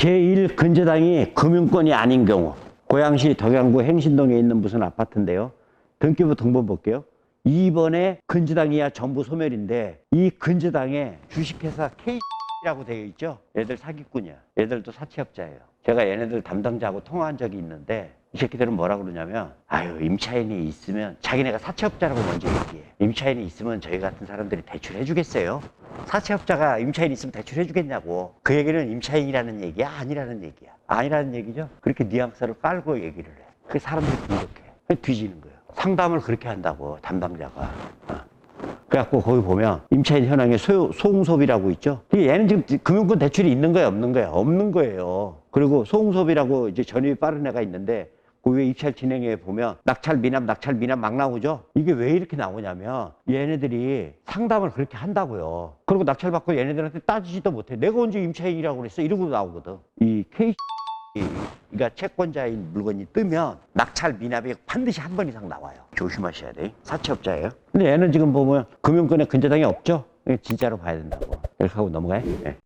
제1 근저당이 금융권이 아닌 경우 고양시 덕양구 행신동에 있는 무슨 아파트인데요. 등기부 등본 볼게요. 2번에 근저당이야 전부 소멸인데 이 근저당에 주식회사 K라고 되어 있죠. 얘들 사기꾼이야. 얘들도 사채업자예요. 제가 얘네들 담당자하고 통화한 적이 있는데 이 새끼들은 뭐라 그러냐면 아유 임차인이 있으면 자기네가 사채업자라고 먼저 얘기해. 임차인이 있으면 저희 같은 사람들이 대출해 주겠어요. 사채업자가 임차인 있으면 대출해 주겠냐고. 그 얘기는 임차인이라는 얘기야 아니라는 얘기야. 아니라는 얘기죠. 그렇게 뉘앙스를 깔고 얘기를 해. 그 사람들이 공격해. 뒤지는 거예요. 상담을 그렇게 한다고 담당자가. 어. 그래갖고 거기 보면 임차인 현황에 소, 소응소비라고 있죠. 얘는 지금 금융권 대출이 있는 거예요, 없는 거예요? 없는 거예요. 그리고 소응소비라고 이제 전입이 빠른 애가 있는데 그 위에 입찰 진행에 보면 낙찰 미납, 낙찰 미납 막 나오죠. 이게 왜 이렇게 나오냐면 얘네들이 상담을 그렇게 한다고요. 그리고 낙찰 받고 얘네들한테 따지지도 못해. 내가 언제 임차인이라고 그랬어? 이러고 나오거든. 이 K 그러니까 채권자인 물건이 뜨면 낙찰 미납이 반드시 한 번 이상 나와요. 조심하셔야 돼. 사채업자예요. 근데 얘는 지금 보면 금융권에 근저당이 없죠? 진짜로 봐야 된다고. 이렇게 하고 넘어가요. 예.